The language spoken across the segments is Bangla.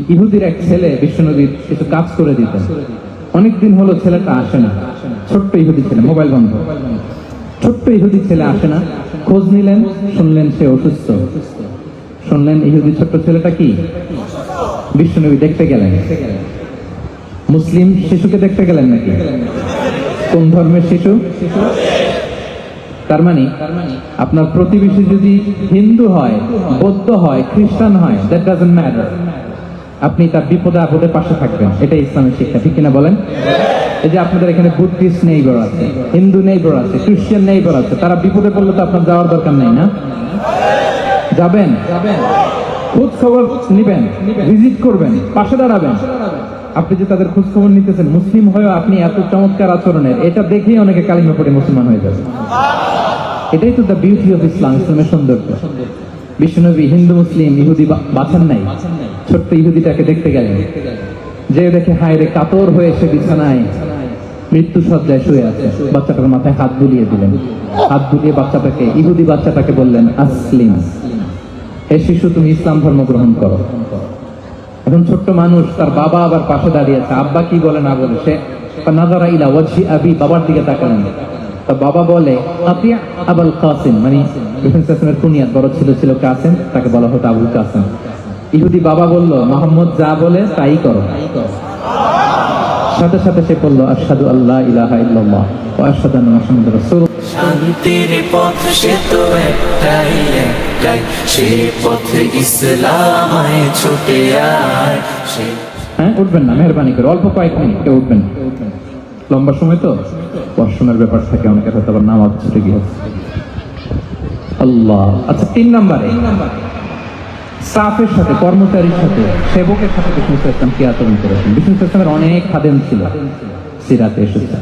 ইহুদির এক ছেলে বিশ্বনবীর কিছু কাজ করে দিতেন। অনেকদিন হলো ছেলেটা আসে না। ছোট্ট ইহুদি ছেলে, মোবাইল বন্ধ। ছোট্ট ইহুদি ছেলে আসে না। খোঁজ নিলেন, শুনলেন সে অসুস্থ। শুনলেন ইহুদি ছোট্ট ছেলেটা কি? বিশ্বনবী দেখতে গেলেন। মুসলিম শিশুকে দেখতে গেলেন নাকি? কোন ধর্মের শিশু? তার মানে আপনার প্রতিবেশী যদি হিন্দু হয়, বৌদ্ধ হয়, খ্রিস্টান হয় দ্যাট ডাজন্ট ম্যাটার আপনি তার বিপদে আপদে পাশে থাকবেন। এটাই ইসলামের শিক্ষা। ঠিক কিনা বলেন? এই যে আপনাদের এখানে বুদ্ধিস্ট নেইবার আছে, হিন্দু নেইবার আছে, খ্রিস্টান নেইবার আছে, তারা বিপদে পড়লে তো আপনার যাওয়ার দরকার নেই না? যাবেন? খোঁজ খবর নিবেন ভিজিট করবেন, পাশে দাঁড়াবেন। আপনি যে তাদের খোঁজ খবর নিতেছেন, মুসলিম হয়েও আপনি এত চমৎকার আচরণের, এটা দেখেই অনেকে কালিমা পড়ে মুসলমান হয়ে যাবে। এটাই তো দ্য বিউটি অফ ইসলাম ইসলামের সৌন্দর্য। বিশ্বনবী হিন্দু, মুসলিম, ইহুদি বাছেন নাই। ছোট্ট ইহুদিটাকে দেখতে গেলেন। যে দেখে, হায় রে কাতর হয়ে সে বিছানায়। মৃত্যু সজ্জায় শুয়ে আছে। বাচ্চাটার মাথায় হাত বুলিয়ে দিলেন। হাত বুলিয়ে বাচ্চাটাকে, ইহুদি বাচ্চাটাকে বললেন, আসলিম। হে শিশু, তুমি ইসলাম ধর্ম গ্রহণ করো। এখন ছোট্ট মানুষ তার বাবা আবার পাশে দাঁড়িয়ে আছে আব্বা কি বলে না বলে, সে নাজারা ইলা ওয়াজহি আবি বাবার দিকে তাকালেন। তা বাবা বলে আতিয়া আবুল কাসিম মানে বিপিন সাসমের কুনিয়াত, বড় ছিল ছিল কাসিম, তাকে বলা হতো আবুল কাসিম। ইহুদি বাবা বলল মোহাম্মদ যা বলে তাই করো। সাথে সাথে সে বলল আশহাদু আল্লাহ ইলাহা ইল্লাল্লাহ মুহাম্মাদুর রাসূল শান্তির পথ সে তো একটাই একটাই। পথে ছুটে আয় হ্যাঁ উঠবেন না মেহরবানি করে। অল্প কয়েক মিনিট কেউ উঠবেন লম্বা সময় তো? পড়াশোনার ব্যাপার থাকে অনেকের হয়তো আবার নামাজ ছুটে গিয়েছে। আল্লাহ। আচ্ছা তিন নম্বরে। স্টাফের সাথে, কর্মচারীর সাথে, সেবকের সাথে বিষ্ণু ইসলাম কি আচরণ করেছেন। বিষ্ণু ইসলামের অনেক খাদেম ছিল। সিরাতে এসেছে।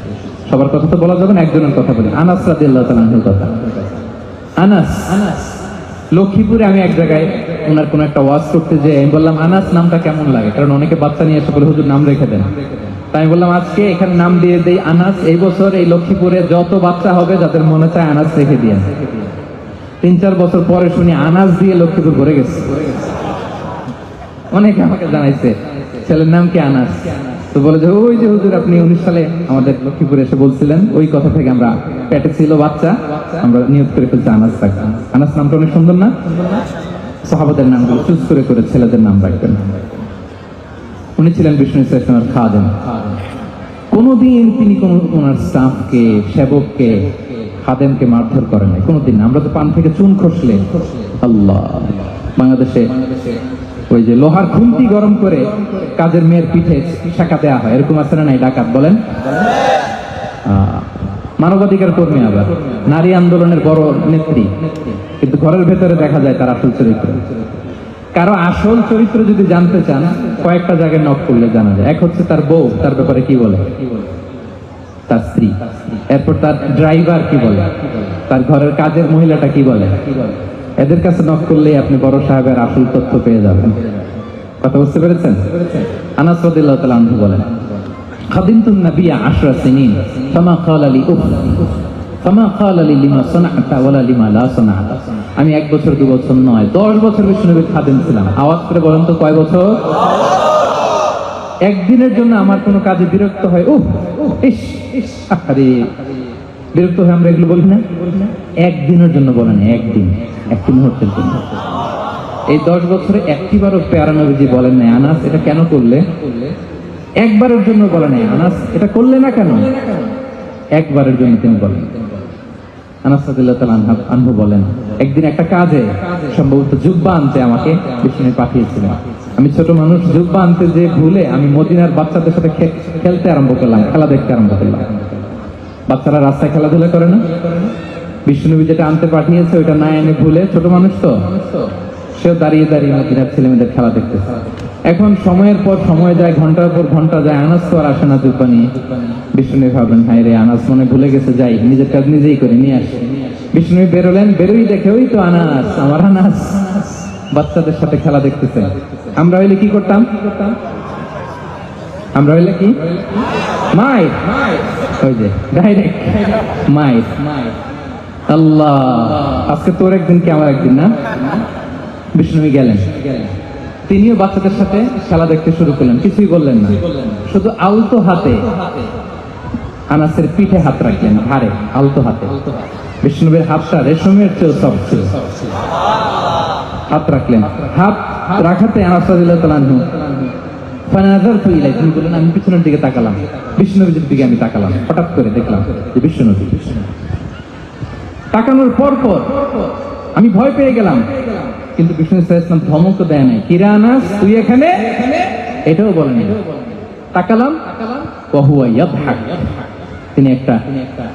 সবার কথা তো বলা যাবে না, একজনের কথা বলি। আনাস রাদি আল্লাহ কথা। আনাস আনাস লক্ষ্মীপুরে আমি এক জায়গায় ওনার কোন একটা ওয়াজ করতে যে আমি বললাম, আনাস, নামটা কেমন লাগে? কারণ অনেকে বাচ্চা নিয়ে এসে বলে, হুজুর, নাম রেখে দেন। তাই আমি বললাম, আজকে এখানে নাম দিয়ে দেই আনাস, এই বছর এই লক্ষ্মীপুরে যত বাচ্চা হবে, যাদের মনে চায় আনাস রেখে দিয়ে তিন চার বছর পরে শুনি আনাস দিয়ে লক্ষ্মীপুর ভরে গেছে। অনেকে আমাকে জানাইছে, ছেলের নাম কি আনাস তো বলে যে, ওই যে হুজুর, আপনি উনিশ সালে আমাদের লক্ষ্মীপুরে এসে বলছিলেন, ওই কথা থেকে আমরা পেটে ছিল বাচ্চা, আমরা নিয়োগ করে ফেলছি আনাস রাখতাম আনাস নামটা অনেক সুন্দর না? সাহাবাদের নামগুলো চুজ করে করে ছেলেদের নাম রাখবেন। উনি ছিলেন বিষ্ণু ইসলামের খাদেন কোনোদিন তিনি কোন ওনার স্টাফকে সেবককে খাদেমকে মারধর করেন নাই। কোনোদিন আমরা তো পান থেকে চুন খসলে। আল্লাহ। বাংলাদেশে ওই যে লোহার খুন্তি গরম করে কাজের মেয়ের পিঠে শাখা দেওয়া হয়। এরকম আছে না নাই ডাকাত বলেন? মানবাধিকার কর্মী আবার। নারী আন্দোলনের বড় নেত্রী। কিন্তু ঘরের ভেতরে দেখা যায় তার আসল চরিত্র। কারও আসল চরিত্র যদি জানতে চান, কয়েকটা জায়গায় নক করলে জানা যায়। এক হচ্ছে তার বউ, তার ব্যাপারে কি বলে? তার স্ত্রী। এরপর তার ড্রাইভার কি বলে? তার ঘরের কাজের মহিলাটা কি বলে? এদের কাছে নক করলেই আপনি বড় সাহেবের আসল তথ্য পেয়ে যাবেন। কথা বুঝতে পেরেছেন? আনাস তাআলা আনহু বলেন খাদিমতু নাবিয়া আশরা সিনিন ফামা ক্বালা লি উফ ফামা ক্বালা লি লিমা সানা'তা ওয়ালা লিমা লা সানা'তা আমি এক বছর দু বছর নয় দশ বছর বিষ্ণুনবীর খাদিম ছিলাম। আওয়াজ করে বলেন তো কয় বছর? একদিনের জন্য আমার কোনো কাজে বিরক্ত হয় উহ ইস ইস বিরক্ত হয়ে আমরা এগুলো বলি না? একদিনের জন্য বলেন একদিন, একটি মুহূর্তের জন্য। এই দশ বছরে একটিবারও পেয়ারা নবীজি বলেন নাই, আনাস, এটা কেন করলে? একবারের জন্য বলে নাই, আনাস, এটা করলে না কেন? একবারের জন্য তিনি বলেন। আনহা- বলেন, একদিন একটা কাজে, সম্ভবত জুব্বা আনতে আমাকে বিষ্ণু পাঠিয়েছিলেন। আমি ছোট মানুষ, জুব্বা আনতে যে ভুলে আমি মদিনার বাচ্চাদের সাথে খেলতে আরম্ভ করলাম, খেলা দেখতে আরম্ভ করলাম। বাচ্চারা রাস্তায় খেলাধুলা করে না? বিষ্ণুনবী যেটা আনতে পাঠিয়েছে, ওইটা না এনে ভুলে ছোট মানুষ তো? সেও দাঁড়িয়ে দাঁড়িয়ে মদিনার ছেলে মেয়েদের খেলা দেখতেছে। এখন সময়ের পর সময় যায়, ঘণ্টার পর ঘণ্টা যায়, আনাস তো আর আসে না জুব্বা নিয়ে। বিষ্ণু ভাবলেন হাই রে, আনাস মনে ভুলে গেছে, যাই, নিজের কাজ নিজেই করে নিয়ে আসে। বিষ্ণু বেরোলেন, বেরোই দেখে, ওই তো আনাস, আমার আনাস। বাচ্চাদের সাথে খেলা দেখতেছে। আমরা হইলে কি করতাম? আমরা হইলে কি? মাই ওই যে ডাইরেক্ট মাই আল্লাহ। আজকে তোর একদিন কি আমার একদিন না? বিষ্ণু গেলেন। তিনিও বাচ্চাদের সাথে খেলা দেখতে শুরু করলেন। কিছুই বললেন না। শুধু আলতো হাতে আনাসের পিঠে হাত রাখলেন, ঘাড়ে, আলতো হাতে। বিষ্ণুবের হাতটা রেশমের চেয়েও সব ছিল। হাত রাখলেন। হাত রাখাতে আনাস রাদিয়াল্লাহু তাআলা আনহু। ফানাযারতু তিনি আমি পিছনের দিকে তাকালাম। দিকে আমি তাকালাম। হঠাৎ করে দেখলাম যে তাকানোর পর পর আমি ভয় পেয়ে গেলাম। কিন্তু বিষ্ণু ইসলাম ধমক দেয় নাই। কিরা আনাস তুই এখানে? এটাও বলেন। তাকালাম তিনি একটা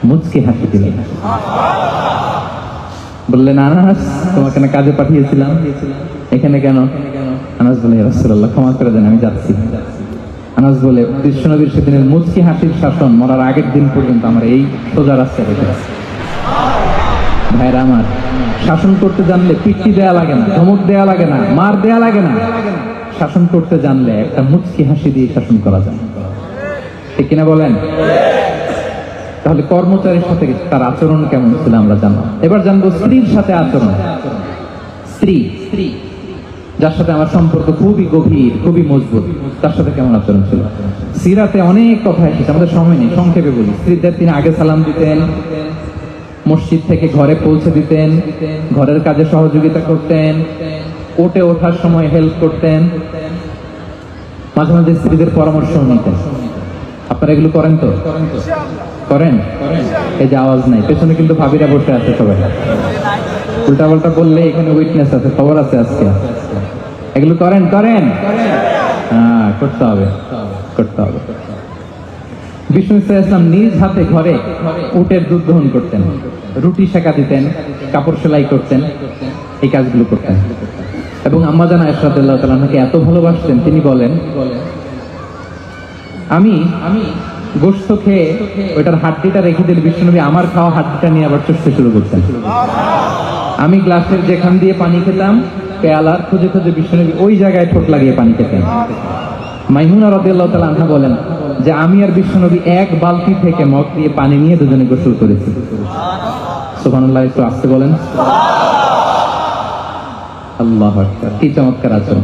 মুচকি হাসি দিলেন। বললেন, আনাস, তোমাকে না কাজে পাঠিয়েছিলাম। এখানে কেন? আনাস বলে রাসূলুল্লাহ, ক্ষমা করে দেন, আমি যাচ্ছি। আনাস বলে বিশ্বনবীর সেদিনের মুচকি হাসির শাসন মরার আগের দিন পর্যন্ত আমার এই সোজা রাস্তা রেখে। ভাইরা আমার, শাসন করতে জানলে পিটি দেয়া লাগে না, ধমক দেয়া লাগে না, মার দেয়া লাগে না। শাসন করতে জানলে একটা মুচকি হাসি দিয়ে শাসন করা যায়। ঠিক কিনা বলেন? তাহলে কর্মচারীর সাথে তার আচরণ কেমন ছিল আমরা জানব। এবার জানব স্ত্রীর সাথে আচরণ। স্ত্রী স্ত্রী, যার সাথে আমার সম্পর্ক খুবই গভীর, খুবই মজবুত, তার সাথে কেমন আচরণ ছিল? সিরাতে অনেক কথা এসেছে, আমাদের সময় নেই, সংক্ষেপে বলি। স্ত্রীদের তিনি আগে সালাম দিতেন, মসজিদ থেকে ঘরে পৌঁছে দিতেন, ঘরের কাজে সহযোগিতা করতেন ওটে ওঠার সময় হেল্প করতেন, মাঝে মাঝে স্ত্রীদের পরামর্শ নিতেন। আপনারা এগুলো করেন তো? করেন? এই যে আওয়াজ নাই। পেছনে কিন্তু ভাবিরা বসে আছে সবাই। উল্টা পাল্টা বললে এখানে উইটনেস আছে, খবর আছে আজকে। এগুলো করেন করেন। হ্যাঁ করতে হবে করতে হবে। বিষ্ণু ইসলাম নিজ হাতে ঘরে উটের দুধ দহন করতেন, রুটি শেখা দিতেন, কাপড় সেলাই করতেন, এই কাজগুলো করতেন। এবং আম্মাজান আয়সরাদুল্লাহ তালাকে এত ভালোবাসতেন, তিনি বলেন আমি আমি গোস্ত খেয়ে ওইটার হাড্ডিটা রেখে দিলে বিষ্ণুনবী আমার খাওয়া হাড্ডিটা নিয়ে আবার চষতে শুরু করতেন। আমি গ্লাসের যেখান দিয়ে পানি খেতাম, পেয়ালার খুঁজে খুঁজে বিষ্ণুনবী ওই জায়গায় ঠোঁট লাগিয়ে পানি খেতেন। মাইমুনা রাদিয়াল্লাহু তাআলা আনহা বলেন যে আমি আর বিশ্বনবী এক বালতি থেকে মগ দিয়ে পানি নিয়ে দুজনে গোসল করেছি। সুবহানাল্লাহ, একটু আসতে বলেন। আল্লাহ কি চমৎকার আচরণ।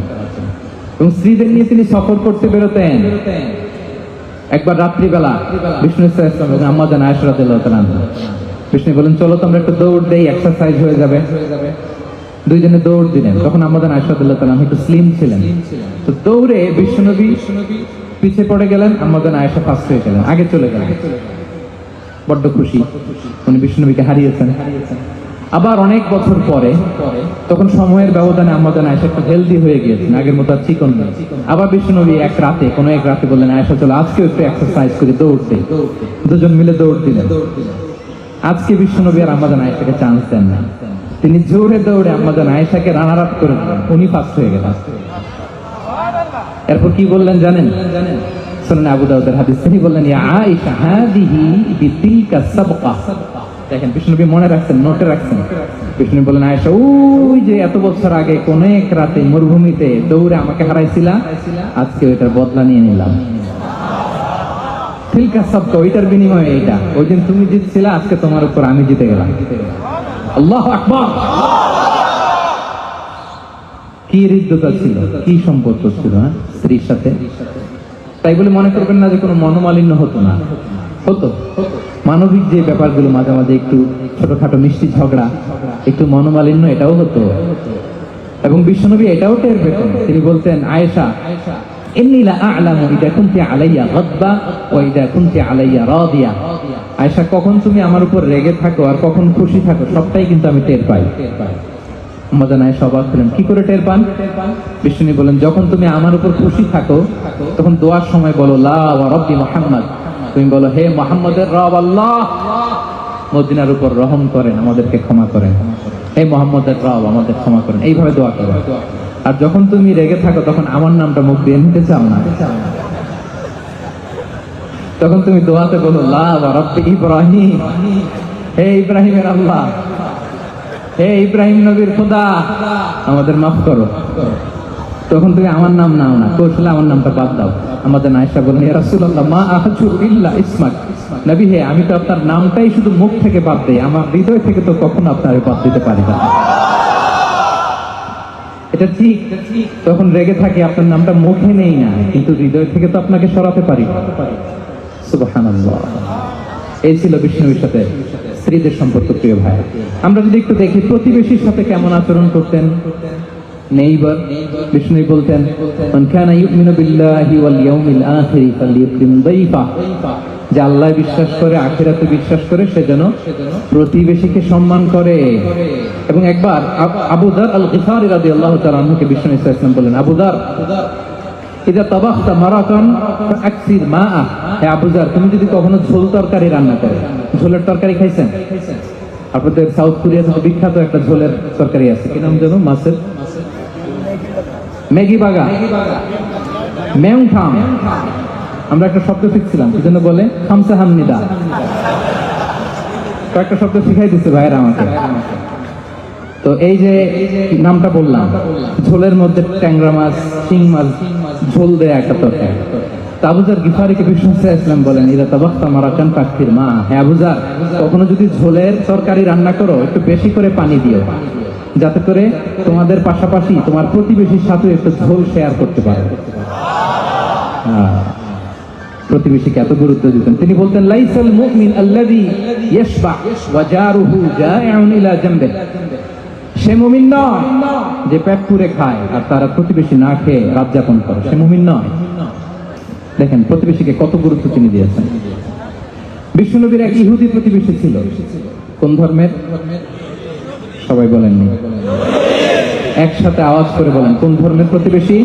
এবং স্ত্রীদের নিয়ে তিনি সফর করতে বেরোতেন। একবার রাত্রিবেলা বিষ্ণু ইসলাম আম্মা জান রাদিয়াল্লাহু বিষ্ণু বলেন, চলো তোমরা একটু দৌড় দেই এক্সারসাইজ হয়ে যাবে। দুইজনে দৌড় দিলেন। তখন আমাদের আয়সাদুল্লাহ তালাম একটু স্লিম ছিলেন। তো দৌড়ে বিশ্বনবী পিছে পড়ে গেলেন আমাদের আয়েশা ফার্স্ট হয়ে গেলেন, আগে চলে গেলেন। বড্ড খুশি। উনি বিষ্ণুনবীকে হারিয়েছেন। আবার অনেক বছর পরে, তখন সময়ের ব্যবধানে আমাদের আয়েশা একটু হেলদি হয়ে গিয়েছেন আগের মতো চিকন নেই। আবার বিষ্ণুনবী এক রাতে, কোনো এক রাতে বললেন, আয়েশা, চলো আজকে একটু এক্সারসাইজ করে দৌড়তে দুজন মিলে দৌড় দিলেন। আজকে বিশ্বনবী আর আমাদের আয়েশাকে চান্স দেন না তিনি জোরে দৌড়ে আমাদের আয়েশাকে রানার আপ করে উনি ফার্স্ট হয়ে গেলেন। এরপর কি বললেন জানেন? শুনুন, আবু দাউদের হাদিস। তিনি বললেন, ইয়া আয়েশা, হাদিহি বিতিলকা সাবকা। দেখেন, বিষ্ণুনবী মনে রাখছেন, নোটে রাখছেন। বিষ্ণু বললেন, আয়েশা, ওই যে এত বছর আগে কোন এক রাতে মরুভূমিতে দৌড়ে আমাকে হারাইছিলা, আজকে ওইটার বদলা নিয়ে নিলাম। তিলকা সাবকা ওইটার বিনিময়ে এইটা। ওই দিন তুমি জিতছিলা, আজকে তোমার উপর আমি জিতে গেলাম। আল্লাহ আকবার! কি হৃদ্যতা ছিল, কি সম্পর্ক ছিল হ্যাঁ? স্ত্রীর সাথে। তাই বলে মনে করবেন না যে কোনো মনোমালিন্য হতো না। হতো। মানবিক যে ব্যাপারগুলো মাঝে মাঝে একটু ছোটোখাটো মিষ্টি ঝগড়া, একটু মনোমালিন্য এটাও হতো। এবং বিশ্বনবী এটাও টের পেতেন। তিনি বলতেন, আয়েশা আয়েশা, কখন তুমি আমার উপর রেগে থাকো আর কখন খুশি থাকো, সবটাই কিন্তু আমি টের পাই। মজান আয়েশা অবাক হলেন, কি করে টের পান? বিষ্ণু বলেন যখন তুমি আমার উপর খুশি থাকো, তখন দোয়ার সময় বলো, লা রব্বি মোহাম্মদ। তুমি বলো, হে মুহাম্মদের রব আল্লাহ, মদিনার উপর রহম করেন, আমাদেরকে ক্ষমা করেন। হে মোহাম্মদের রব, আমাদের ক্ষমা করেন। এইভাবে দোয়া করো আর যখন তুমি রেগে থাকো, তখন আমার নামটা মুখ দিয়ে নিতে চাও না। তখন তুমি দোয়াতে বলো, লা ওয়া রব্বি ইব্রাহিম। হে ইব্রাহিমের আল্লাহ, হে ইব্রাহিম নবীর খোদা, আমাদের মাফ করো। তখন তুমি আমার নাম নাও না। কৌশলে আমার নামটা বাদ দাও। আমাদের নায়সা বলেন রাসূলুল্লাহ, মা আহাজু ইল্লা ইসমাক। নবী হে, আমি তো আপনার নামটাই শুধু মুখ থেকে বাদ দেই। আমার হৃদয় থেকে তো কখনো আপনার বাদ দিতে পারি না। এটা ঠিক। তখন রেগে থাকে, আপনার নামটা মুখে নেই না, কিন্তু হৃদয় থেকে তো আপনাকে সরাতে পারি। এই ছিল বিষ্ণুর সাথে স্ত্রীদের সম্পর্ক, প্রিয় ভাই। আমরা যদি একটু দেখি, প্রতিবেশীর সাথে কেমন আচরণ করতেন? নেইবার বিষ্ণু বলতেন মান কানা ইউমিনু বিল্লাহি ওয়াল ইয়াউমিল আখিরি ফালইউকরিম দাইফা যে আল্লাহ বিশ্বাস করে, আখিরাতে বিশ্বাস করে, সে যেন প্রতিবেশীকে সম্মান করে। এবং একবার আব- আবু দার আল গিফারি রাদিয়াল্লাহু তাআলা আনহুকে বিষ্ণু ইসলাম বলেন আবু দার, ইদা তাবাখতা মারাকান ফাকসির মাআ। হে আবু জার তুমি যদি কখনো ঝোল তরকারি রান্না করো, ঝোলের তরকারি খাইছেন? আপনাদের সাউথ কোরিয়াতে বিখ্যাত একটা ঝোলের তরকারি আছে। কি জানো মাছের ম্যাগি বাগা। মেউথাম আমরা একটা শব্দ শিখছিলাম, কি জন্য বলে? খামসা হামনিদা কয়েকটা শব্দ শিখাই দিচ্ছে ভাইয়েরা আমাকে। তো এই যে নামটা বললাম, ঝোলের মধ্যে ট্যাংরা মাছ, শিং মাছ, ঝোল দেয়া একটা তরকারি। আবুজার গিফারিকে বিষ্ণু ইসলাম বলেন ইরা তাবাক্তা মারাকান পাখির মা। হ্যাঁ আবুজার, কখনো যদি ঝোলের তরকারি রান্না করো, একটু বেশি করে পানি দিও। যাতে করে তোমাদের পাশাপাশি তোমার প্রতিবেশীর সাথে একটু ঝোল শেয়ার করতে পারো। প্রতিবেশীকে এত গুরুত্ব দিতেন। তিনি বলতেন, লাইসাল মুমিন আল্লাযী ইয়াশবা ওয়া জারুহু ইলা জামবে সে মুমিন নয় যে পেট পুরে খায় আর তারা প্রতিবেশী না খেয়ে রাত যাপন করে। সে মুমিন নয়। দেখেন, প্রতিবেশীকে কত গুরুত্ব তিনি দিয়েছেন। বিষ্ণুনবীর এক ইহুদি প্রতিবেশী ছিল। কোন ধর্মের? সবাই বলেননি। একসাথে আওয়াজ করে বলেন কোন ধর্মের প্রতিবেশী?